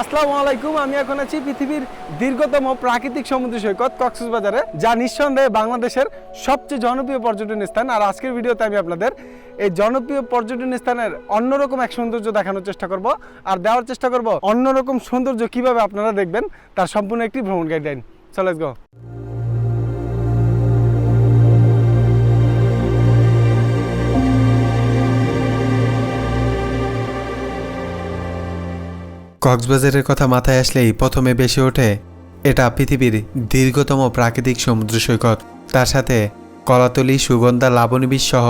আসসালামু আলাইকুম, আমি এখন আছি পৃথিবীর দীর্ঘতম প্রাকৃতিক সমুদ্র সৈকত কক্সবাজারে, যা নিঃসন্দেহে বাংলাদেশের সবচেয়ে জনপ্রিয় পর্যটন স্থান। আর আজকের ভিডিওতে আমি আপনাদের এই জনপ্রিয় পর্যটন স্থানের অন্যরকম এক সৌন্দর্য দেখানোর চেষ্টা করব। আর দেওয়ার চেষ্টা করব অন্যরকম সৌন্দর্য কীভাবে আপনারা দেখবেন, তার সম্পূর্ণ একটি ভ্রমণ গাইডলাইন চলে গো কক্সবাজারের কথা মাথায় আসলেই প্রথমে বেশি ওঠে এটা পৃথিবীর দীর্ঘতম প্রাকৃতিক সমুদ্র সৈকত। তার সাথে কলাতলি, সুগন্ধা লাবণী সহ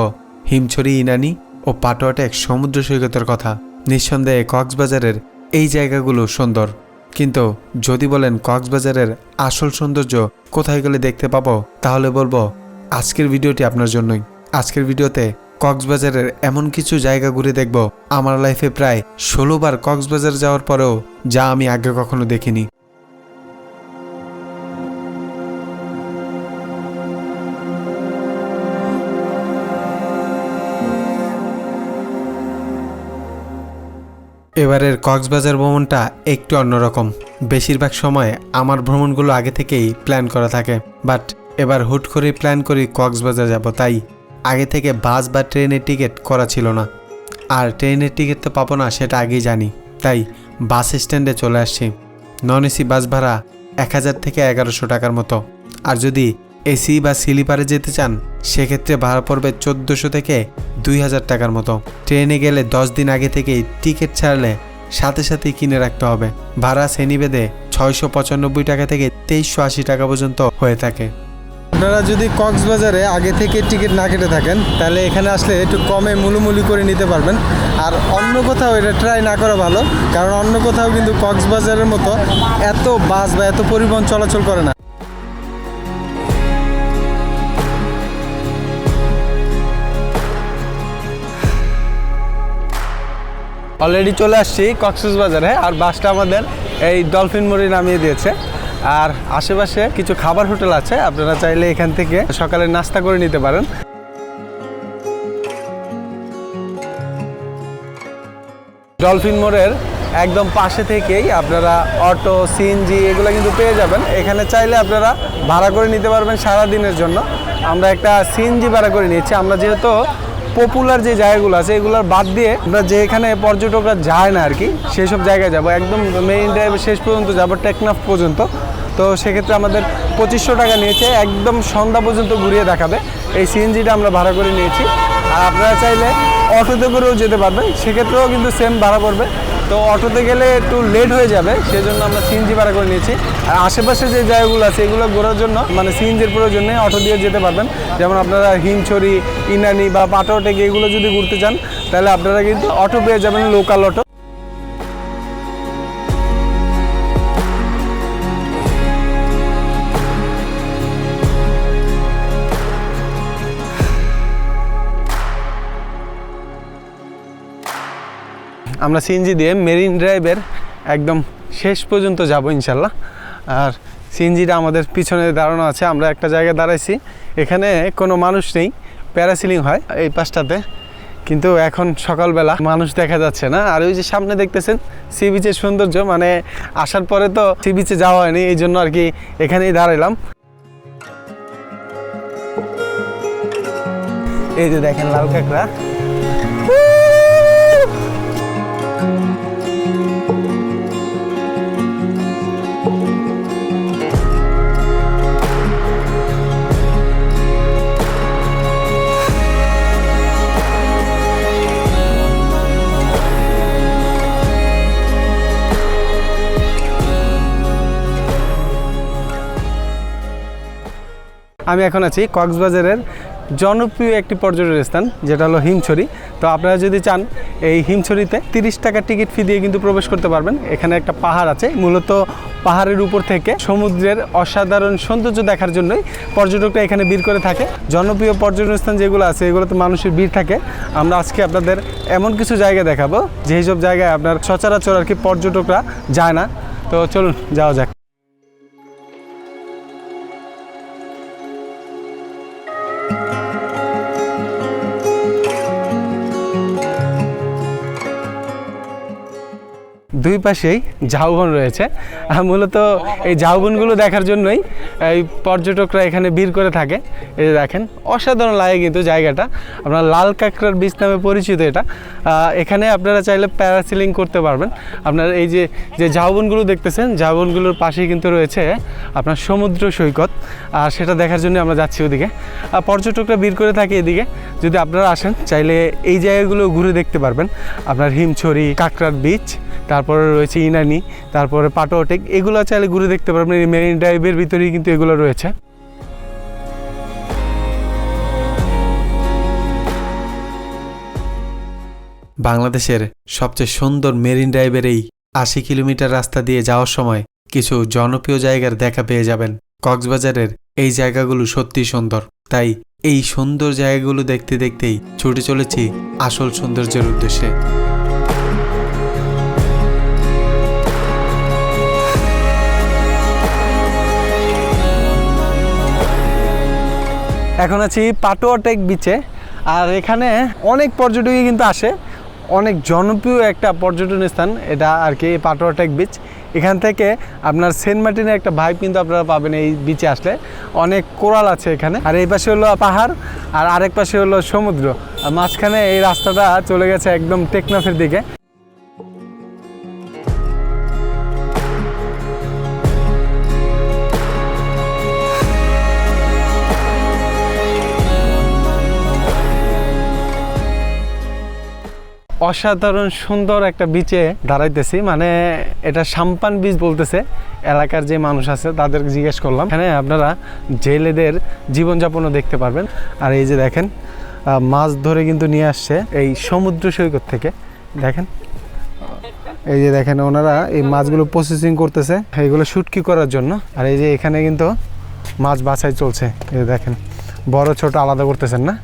হিমছড়ি, ইনানি ও পাটোয়াটেক সমুদ্র সৈকতের কথা। নিঃসন্দেহে কক্সবাজারের এই জায়গাগুলো সুন্দর। কিন্তু যদি বলেন কক্সবাজারের আসল সৌন্দর্য কোথায় গেলে দেখতে পাবো, তাহলে বলব আজকের ভিডিওটি আপনার জন্যই। আজকের ভিডিওতে কক্সবাজারের এমন কিছু জায়গা ঘুরে দেখব। আমার লাইফে প্রায় ষোলো বার কক্সবাজার যাওয়ার পরেও যা আমি আগে কখনো দেখিনি। এবারের কক্সবাজার ভ্রমণটা একটু অন্যরকম। বেশিরভাগ সময় আমার ভ্রমণগুলো আগে থেকেই প্ল্যান করা থাকে। বাট এবার হুট করে প্ল্যান করি কক্সবাজার যাব, তাই আগে থেকে বাস বা ট্রেনের টিকিট করা ছিল না। আর ট্রেনের টিকিট তো পাবো না, সেটা আগেই জানি। তাই বাস স্ট্যান্ডে চলে আসছি। নন এসি বাস ভাড়া এক হাজার থেকে এগারোশো টাকার মতো। আর যদি এসি বা স্লিপারে যেতে চান, সেক্ষেত্রে ভাড়া পড়বে চোদ্দোশো থেকে দুই হাজার টাকার মতো। ট্রেনে গেলে দশ দিন আগে থেকেই টিকিট ছাড়লে সাথে সাথেই কিনে রাখতে হবে। ভাড়া শ্রেণীভেদে ছয়শো পঁচানব্বই টাকা থেকে তেইশশো আশি টাকা পর্যন্ত হয়ে থাকে। আপনারা যদি কক্সবাজারে আগে থেকে টিকিট না কেটে থাকেন, তাহলে এখানে আসলে একটু কমে মুলুমুলি করে নিতে পারবেন। আর অন্য কোথাও এটা ট্রাই না করা ভালো, কারণ অন্য কোথাও কিন্তু কক্সবাজারের মতো এত বাস বা এত পরিবহন চলাচল করে না। অলরেডি চলে আসছি কক্সবাজারে, আর বাসটা আমাদের এই ডলফিন মোড়ে নামিয়ে দিয়েছে। আর আশেপাশে কিছু খাবার হোটেল আছে, আপনারা চাইলে এখান থেকে সকালে নাস্তা করে নিতে পারেন। ডলফিন মোড়ের একদম পাশে থেকেই আপনারা অটো সিএনজি এগুলো কিন্তু পেয়ে যাবেন। এখানে চাইলে আপনারা ভাড়া করে নিতে পারবেন সারা দিনের জন্য। আমরা একটা সিএনজি ভাড়া করে নিয়েছি। আমরা যেহেতু পপুলার যে জায়গাগুলো আছে, এগুলোর বাদ দিয়ে আমরা যে এখানে পর্যটকরা যায় না আর কি সেই সব জায়গায় যাব। একদম মেইন ড্রাইভের শেষ পর্যন্ত যাব টেকনাফ পর্যন্ত। তো সেক্ষেত্রে আমাদের পঁচিশশো টাকা নিয়েছে, একদম সন্ধ্যা পর্যন্ত ঘুরিয়ে দেখাবে। এই সিএনজিটা আমরা ভাড়া করে নিয়েছি। আর আপনারা চাইলে অটোতে করেও যেতে পারবেন, সেক্ষেত্রেও কিন্তু সেম ভাড়া পড়বে। তো অটোতে গেলে একটু লেট হয়ে যাবে সেই জন্য আমরা সিএনজি ভাড়া করে নিয়েছি। আর আশেপাশে যে জায়গাগুলো আছে, এগুলো ঘোরার জন্য মানে সিএনজির প্রয়োজন অটো দিয়ে যেতে পারবেন। যেমন আপনারা হিমছড়ি ইনানি বা পাটোটেক এগুলো যদি ঘুরতে চান, তাহলে আপনারা কিন্তু অটো পেয়ে যাবেন লোকাল অটো। আমরা সিএনজি দিয়ে মেরিন ড্রাইভের একদম শেষ পর্যন্ত যাব ইনশাল্লাহ। আর সিএনজিটা আমাদের পিছনে দাঁড়ানো আছে, আমরা একটা জায়গায় দাঁড়াইছি। এখানে কোনো মানুষ নেই, প্যারাসিলিং হয় এই পাশটাতে। কিন্তু এখন সকালবেলা মানুষ দেখা যাচ্ছে না। আর ওই যে সামনে দেখতেছেন, সি বিচের সৌন্দর্য মানে আসার পরে তো সি বিচে যাওয়া হয়নি, এই জন্য আর কি এখানেই দাঁড়াইলাম। এই যে দেখেন লাল কাঁকড়া। আমি এখন আছি কক্সবাজারের জনপ্রিয় একটি পর্যটন স্থান, যেটা হলো হিমছড়ি। তো আপনারা যদি চান, এই হিমছড়িতে তিরিশ টাকা টিকিট ফি দিয়ে কিন্তু প্রবেশ করতে পারবেন। এখানে একটা পাহাড় আছে, মূলত পাহাড়ের উপর থেকে সমুদ্রের অসাধারণ সৌন্দর্য দেখার জন্যই পর্যটকরা এখানে ভিড় করে থাকে। জনপ্রিয় পর্যটন স্থান যেগুলো আছে, এগুলোতে মানুষের ভিড় থাকে। আমরা আজকে আপনাদের এমন কিছু জায়গা দেখাবো যেই সব জায়গায় আপনার সচরাচর আর কি পর্যটকরা যায় না। তো চলুন, যাওয়া যাক। দুই পাশেই ঝাউবন রয়েছে। মূলত এই ঝাউবনগুলো দেখার জন্যই এই পর্যটকরা এখানে ভিড় করে থাকে। এই দেখেন, অসাধারণ লাগে কিন্তু জায়গাটা। আপনার লাল কাঁকড়ার বীজ নামে পরিচিত এটা। এখানে আপনারা চাইলে প্যারাসিলিং করতে পারবেন। আপনার এই যে যে ঝাউবনগুলো দেখতেছেন ঝাউবনগুলোর পাশেই কিন্তু রয়েছে আপনার সমুদ্র সৈকত। আর সেটা দেখার জন্য আমরা যাচ্ছি ওদিকে। আর পর্যটকরা ভিড় করে থাকে এদিকে। যদি আপনারা আসেন, চাইলে এই জায়গাগুলো ঘুরে দেখতে পারবেন। আপনার হিমছড়ি, কাঁকড়ার বিচ, তারপরে রয়েছে ইনানি, তারপরে পাটোটেক এগুলো চাইলে ঘুরে দেখতে পারবেন মেরিন ড্রাইভের ভিতরেই কিন্তু এগুলো রয়েছে। বাংলাদেশের সবচেয়ে সুন্দর মেরিন ড্রাইভের এই আশি কিলোমিটার রাস্তা দিয়ে যাওয়ার সময় কিছু জনপ্রিয় জায়গার দেখা পেয়ে যাবেন। কক্সবাজারের এই জায়গাগুলো সত্যি সুন্দর। তাই এই সুন্দর জায়গাগুলো দেখতে দেখতেই ছুটে চলেছি আসল সৌন্দর্যের উদ্দেশ্যে। এখন আছি পাটোয়াটেক বিচে আর এখানে অনেক পর্যটকই কিন্তু আসে। অনেক জনপ্রিয় একটা পর্যটন স্থান এটা আর কি পাটোয়াটেক বিচ এখান থেকে আপনার সেন্ট মার্টিনের একটা ভাইব কিন্তু আপনারা পাবেন এই বিচে আসলে। অনেক কোরাল আছে এখানে। আর এই পাশে হলো পাহাড়, আর আরেক পাশে হলো সমুদ্র। আর মাঝখানে এই রাস্তাটা চলে গেছে একদম টেকনাফের দিকে। অসাধারণ সুন্দর একটা বিচে দাঁড়াইতেছি। মানে এটা সাম্পান বিচ বলতেছে। এলাকার যে মানুষ আছে, তাদের জিজ্ঞেস করলাম। এখানে আপনারা জেলেদের জীবনযাপনও দেখতে পারবেন। আর এই যে দেখেন মাছ ধরে কিন্তু নিয়ে আসছে এই সমুদ্র সৈকত থেকে। দেখেন, এই যে দেখেন, ওনারা এই মাছগুলো প্রসেসিং করতেছে এইগুলো শুটকি করার জন্য। আর এই যে এখানে কিন্তু মাছ বাছাই চলছে। এই দেখেন, বড় ছোট আলাদা করতেছেন না?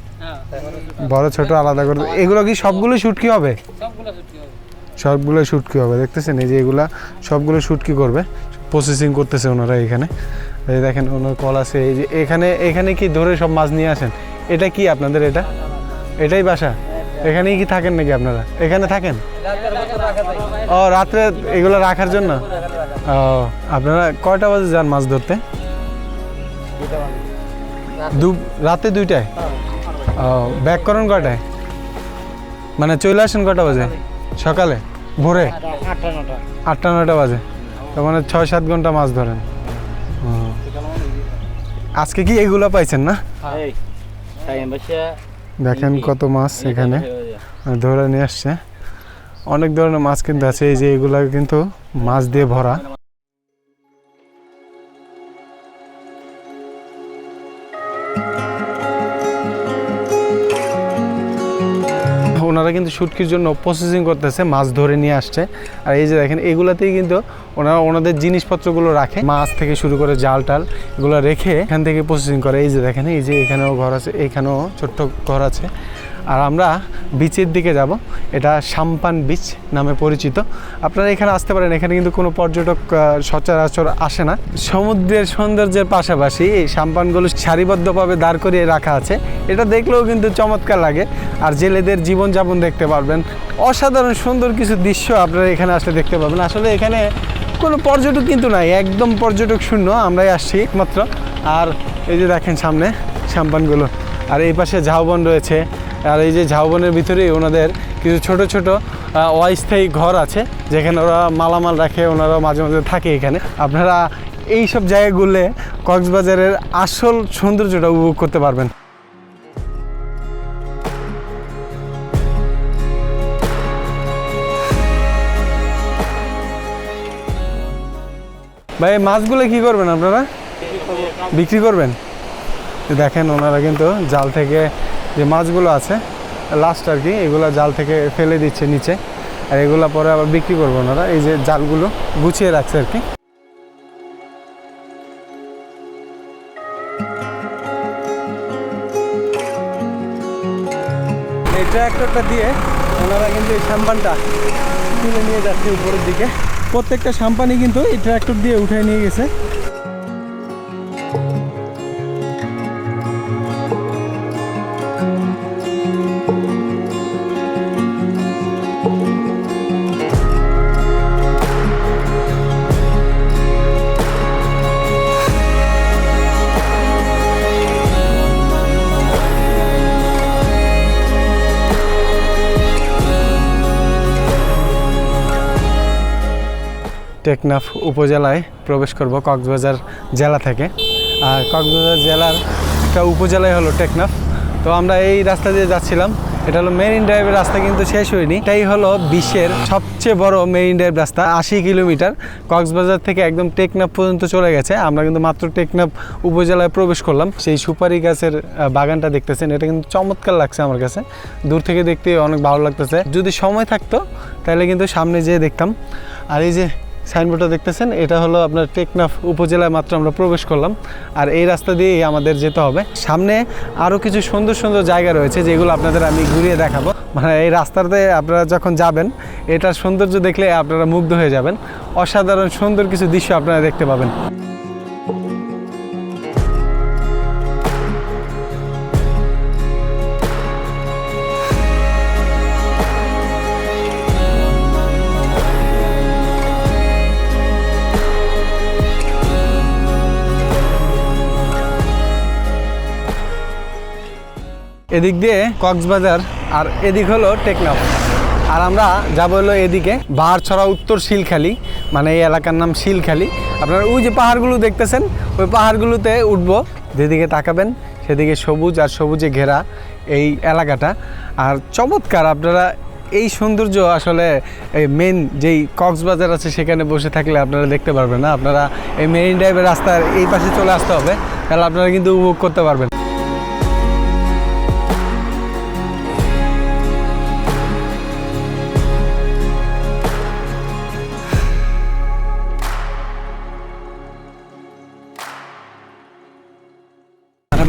বড় ছোট আলাদা করে। এগুলো কি সবগুলো শুটকি হবে? সবগুলো শুটকি হবে। দেখতেছেন? এই যে এগুলা সবগুলো শুটকি করবে। প্রসেসিং করতেছে ওনারা এখানে। এই দেখেন ওনার কল আছে। এই যে এখানে এখানে কি ধরে সব মাছ নিয়ে আসেন? এটা কি আপনাদের এটা? এটাই বাসা? এখানেই কি থাকেন নাকি আপনারা? এখানে থাকেন? ও রাত্রে এগুলো রাখার জন্য? ও আপনারা কয়টা বাজে যান মাছ ধরতে? রাতে দুইটায়? ও ব্যাক করেন কয়টায়? মানে চলে আসেন কয়টা বাজে? সকালে? ভোরে? আটটা নটা। বাজে। তার মানে ছয় সাত ঘণ্টা মাছ ধরেন। আজকে কি এগুলো পাইছেন না? দেখেন কত মাছ এখানে। ধরে নিয়ে আসছে। অনেক ধরনের মাছ কিন্তু আছে। এই যে এগুলা কিন্তু মাছ দিয়ে ভরা। কিন্তু শুটকির জন্য প্রসেসিং করতেছে, মাছ ধরে নিয়ে আসছে। আর এই যে দেখেন, এগুলাতেই কিন্তু ওনারা ওনাদের জিনিসপত্রগুলো রাখে। মাছ থেকে শুরু করে জাল টাল এগুলো রেখে এখান থেকে প্রসেসিং করে। এই যে দেখেন, এই যে এখানেও ঘর আছে, এখানেও ছোট্ট ঘর আছে। আর আমরা বিচের দিকে যাব। এটা সাম্পান বিচ নামে পরিচিত। আপনারা এখানে আসতে পারেন, এখানে কিন্তু কোনো পর্যটক সচরাচর আসে না। সমুদ্রের সৌন্দর্যের পাশাপাশি এই সাম্পানগুলো সারিবদ্ধভাবে দাঁড় করিয়ে রাখা আছে। এটা দেখলেও কিন্তু চমৎকার লাগে। আর জেলেদের জীবনযাপন দেখতে পারবেন। অসাধারণ সুন্দর কিছু দৃশ্য আপনারা এখানে আসলে দেখতে পাবেন। আসলে এখানে কোনো পর্যটক কিন্তু নাই, একদম পর্যটক শূন্য। আমরাই আসছি একমাত্র। আর এই যে দেখেন সামনে সাম্পানগুলো। আর এই পাশে ঝাউবন রয়েছে। আর এই যে ঝাউবনের ভিতরেই ওনাদের কিছু ছোট ছোট অস্থায়ী ঘর আছে, যেখানে ওরা মালামাল রাখে ওনারা মাঝে মাঝে থাকে এখানে। আপনারা এই সব জায়গাগুলো কক্সবাজারের আসল সৌন্দর্যটা উপভোগ করতে পারবেন। ভাই মাছগুলো কি করবেন আপনারা? বিক্রি করবেন? দেখেন ওনারা কিন্তু জাল থেকে যে মাছগুলো আছে লাস্ট আর কি, এগুলো জাল থেকে ফেলে দিচ্ছে নিচে। আর এগুলো পরে আবার বিক্রি করব ওনারা। এই যে জালগুলো গুছিয়ে রাখছে আর কি। এই ট্র্যাক্টরটা দিয়ে ওনারা কিন্তু এই সাম্পানটা তুলে নিয়ে যাচ্ছে উপরের দিকে। প্রত্যেকটা সাম্পানি কিন্তু এই ট্র্যাক্টর দিয়ে উঠায় নিয়ে গেছে। টেকনাফ উপজেলায় প্রবেশ করব কক্সবাজার জেলা থেকে। আর কক্সবাজার জেলার একটা উপজেলায় হলো টেকনাফ। তো আমরা এই রাস্তা দিয়ে যাচ্ছিলাম। এটা হলো মেরিন ড্রাইভের রাস্তা কিন্তু শেষ হয়নি। এটাই হলো বিশ্বের সবচেয়ে বড় মেরিন ড্রাইভ রাস্তা, আশি কিলোমিটার। কক্সবাজার থেকে একদম টেকনাফ পর্যন্ত চলে গেছে। আমরা কিন্তু মাত্র টেকনাফ উপজেলায় প্রবেশ করলাম। সেই সুপারি গাছের বাগানটা দেখতেছেন। এটা কিন্তু চমৎকার লাগছে আমার কাছে। দূর থেকে দেখতে অনেক ভালো লাগতেছে। যদি সময় থাকতো, তাহলে কিন্তু সামনে যেয়ে দেখতাম। আর এই যে সাইনবোর্ডটা দেখতেছেন, এটা হলো আপনার টেকনাফ উপজেলায় মাত্র আমরা প্রবেশ করলাম। আর এই রাস্তা দিয়েই আমাদের যেতে হবে। সামনে আরও কিছু সুন্দর সুন্দর জায়গা রয়েছে, যেগুলো আপনাদের আমি ঘুরিয়ে দেখাবো। মানে এই রাস্তাতে আপনারা যখন যাবেন, এটার সৌন্দর্য দেখলে আপনারা মুগ্ধ হয়ে যাবেন। অসাধারণ সুন্দর কিছু দৃশ্য আপনারা দেখতে পাবেন। এদিক দিয়ে কক্সবাজার আর এদিক হলো টেকনাফ। আর আমরা যাব হলো এদিকে বাহারছড়া উত্তর শিলখালি মানে এই এলাকার নাম শিলখালি। আপনারা ওই যে পাহাড়গুলো দেখতেছেন, ওই পাহাড়গুলোতে উঠবো। যেদিকে তাকাবেন, সেদিকে সবুজ আর সবুজে ঘেরা এই এলাকাটা। আর চমৎকার, আপনারা এই সৌন্দর্য আসলে এই মেন যেই কক্সবাজার আছে, সেখানে বসে থাকলে আপনারা দেখতে পারবেন না। আপনারা এই মেরিন ড্রাইভের রাস্তার এই পাশে চলে আসতে হবে, তাহলে আপনারা কিন্তু উপভোগ করতে পারবেন।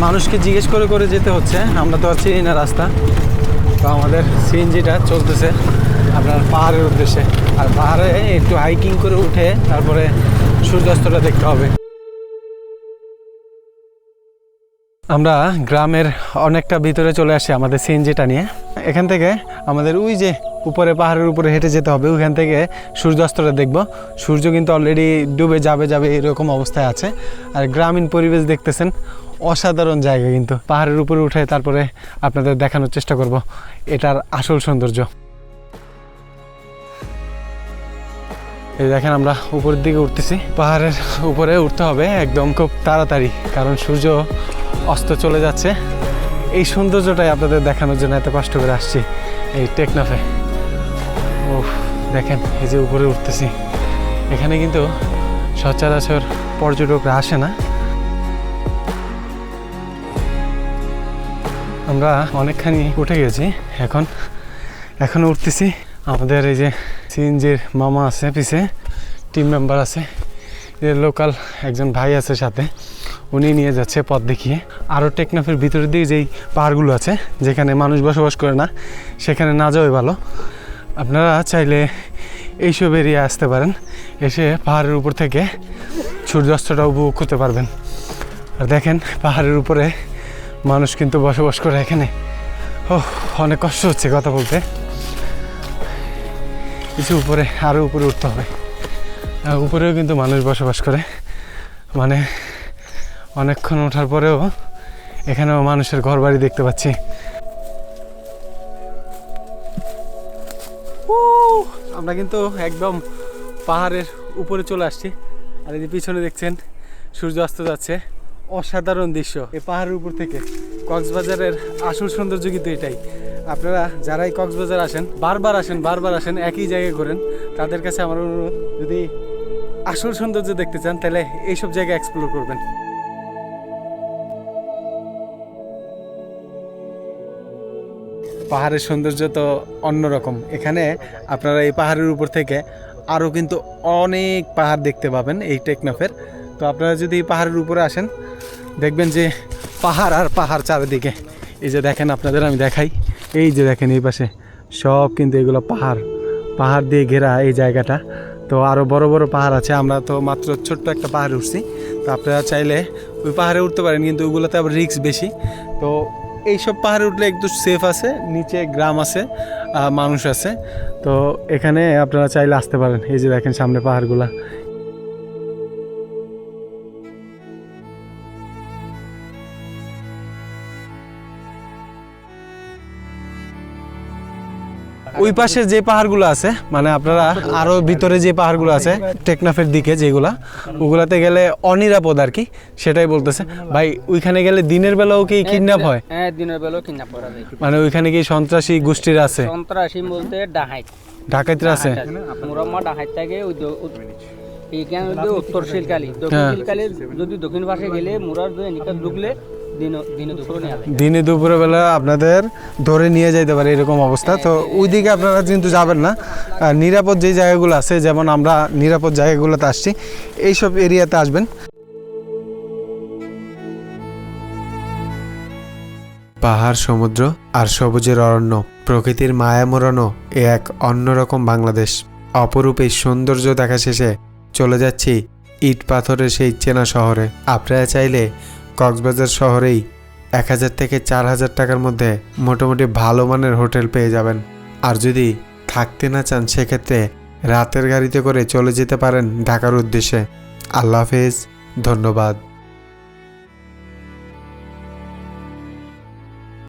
মানুষকে জিজ্ঞেস করে করে যেতে হচ্ছে। আমরা তো আর চিনি না রাস্তা। তো আমাদের সিএনজিটা চলতেছে আপনার পাহাড়ের উদ্দেশ্যে। আর পাহাড়ে একটু হাইকিং করে উঠে তারপরে সূর্যাস্তটা দেখতে হবে। আমরা গ্রামের অনেকটা ভিতরে চলে আসি আমাদের সিএনজিটা নিয়ে। এখান থেকে আমাদের ওই যে উপরে পাহাড়ের উপরে হেঁটে যেতে হবে, ওইখান থেকে সূর্যাস্তটা দেখব। সূর্য কিন্তু অলরেডি ডুবে যাবে যাবে এরকম অবস্থায় আছে। আর গ্রামীণ পরিবেশ দেখতেছেন অসাধারণ জায়গা কিন্তু। পাহাড়ের উপরে উঠে তারপরে আপনাদের দেখানোর চেষ্টা করব এটার আসল সৌন্দর্য। এই দেখেন আমরা উপরের দিকে উঠতেছি। পাহাড়ের উপরে উঠতে হবে একদম খুব তাড়াতাড়ি, কারণ সূর্য অস্ত চলে যাচ্ছে। এই সৌন্দর্যটাই আপনাদের দেখানোর জন্য এত কষ্ট করে আসছি এই টেকনাফে। ও দেখেন, এই যে উপরে উঠতেছি। এখানে কিন্তু সচরাচর পর্যটকরা আসে না। আমরা অনেকখানি উঠে গেছি। এখন এখন উঠতেছি। আমাদের এই যে সিএনজির মামা আছে পিছে টিম মেম্বার আছে। লোকাল একজন ভাই আছে সাথে। উনি নিয়ে যাচ্ছে পথ দেখিয়ে। আরও টেকনাফের ভিতরের দিকে যেই পাহাড়গুলো আছে, যেখানে মানুষ বসবাস করে না, সেখানে না যাওয়াই ভালো। আপনারা চাইলে এইসব এরিয়া আসতে পারেন। এসে পাহাড়ের উপর থেকে সূর্যাস্তটা উপভোগ করতে পারবেন। আর দেখেন, পাহাড়ের উপরে মানুষ কিন্তু বসবাস করে এখানে। ও অনেক কষ্ট হচ্ছে কথা বলতে। কিছু উপরে আরও উপরে উঠতে হবে। উপরেও কিন্তু মানুষ বসবাস করে। মানে অনেকক্ষণ ওঠার পরেও এখানেও মানুষের ঘর বাড়ি দেখতে পাচ্ছি। আমরা কিন্তু একদম পাহাড়ের উপরে চলে আসছি। আর এই যে পিছনে দেখছেন, সূর্য অস্ত যাচ্ছে। অসাধারণ দৃশ্য। এই পাহাড়ের উপর থেকে কক্সবাজারের আসল সৌন্দর্য কিন্তু এটাই। আপনারা যারাই কক্সবাজার আসেন, বারবার আসেন বারবার আসেন, একই জায়গায় ঘোরেন, তাদের কাছে আমার অনুরোধ, যদি আসল সৌন্দর্য দেখতে চান, তাহলে এইসব জায়গা এক্সপ্লোর করবেন। পাহাড়ের সৌন্দর্য তো অন্যরকম। এখানে আপনারা এই পাহাড়ের উপর থেকে আরও কিন্তু অনেক পাহাড় দেখতে পাবেন এই টেকনাফের। তো আপনারা যদি পাহাড়ের উপরে আসেন, দেখবেন যে পাহাড় আর পাহাড় চারিদিকে। এই যে দেখেন আপনাদের, আমি দেখাই। এই যে দেখেন এই পাশে, সব কিন্তু এগুলো পাহাড়। পাহাড় দিয়ে ঘেরা এই জায়গাটা। তো আরও বড় বড় পাহাড় আছে। আমরা তো মাত্র ছোট্ট একটা পাহাড়ে উঠছি। তো আপনারা চাইলে ওই পাহাড়ে উঠতে পারেন, কিন্তু ওগুলোতে আবার রিক্স বেশি। তো এইসব পাহাড়ে উঠলে একটু সেফ আছে, নিচে গ্রাম আছে মানুষ আছে। তো এখানে আপনারা চাইলে আসতে পারেন। এই যে দেখেন সামনে পাহাড়গুলা। ওই পাশের যে পাহাড়গুলো আছে মানে আপনারা আরও ভিতরে যে পাহাড়গুলো আছে টেকনাফের দিকে যেগুলা ওগুলাতে গেলে অনিরাপদ আর কি সেটাই বলতেছে। ভাই ওইখানে গেলে দিনের বেলাও কি কিডন্যাপ হয়? হ্যাঁ দিনের বেলাও কিডন্যাপ করা যায়। মানে ওইখানে কি সন্ত্রাসী গোষ্ঠীর আছে? সন্ত্রাসী বলতে ডাহাইত ঢাকাইতে আছে? মুরাম্মা ডাহাইত থাকে ওই এইখানে উত্তর শিলকালি দক্ষিণ হ্যাঁ। শিলকালি যদি দক্ষিণ পাশে গেলে মুরার দুই নিকাত ঢুকলে দিন দুপুরে নিয়ে আসে। দিনে দুপুরে বেলা আপনাদের ধরে নিয়ে যাইতে পারে এরকম অবস্থা। তো ওইদিকে আপনারা কিন্তু যাবেন না। আর নিরাপদ যে জায়গাগুলো আছে যেমন আমরা নিরাপদ জায়গাগুলোতে আসছি এইসব এরিয়াতে আসবেন। পাহাড় সমুদ্র আর সবুজের অরণ্য প্রকৃতির মায়া মোড়ানো এ এক অন্যরকম বাংলাদেশ। অপরূপ এই সৌন্দর্য দেখা শেষে চলে যাচ্ছি ইট পাথরের সেই চেনা শহরে। আপনারা চাইলে কক্সবাজার শহরেই এক হাজার থেকে চার হাজার টাকার মধ্যে মোটামুটি ভালো মানের হোটেল পেয়ে যাবেন। আর যদি থাকতে না চান, সেক্ষেত্রে রাতের গাড়িতে করে চলে যেতে পারেন ঢাকার উদ্দেশ্যে। আল্লাহ হাফেজ, ধন্যবাদ।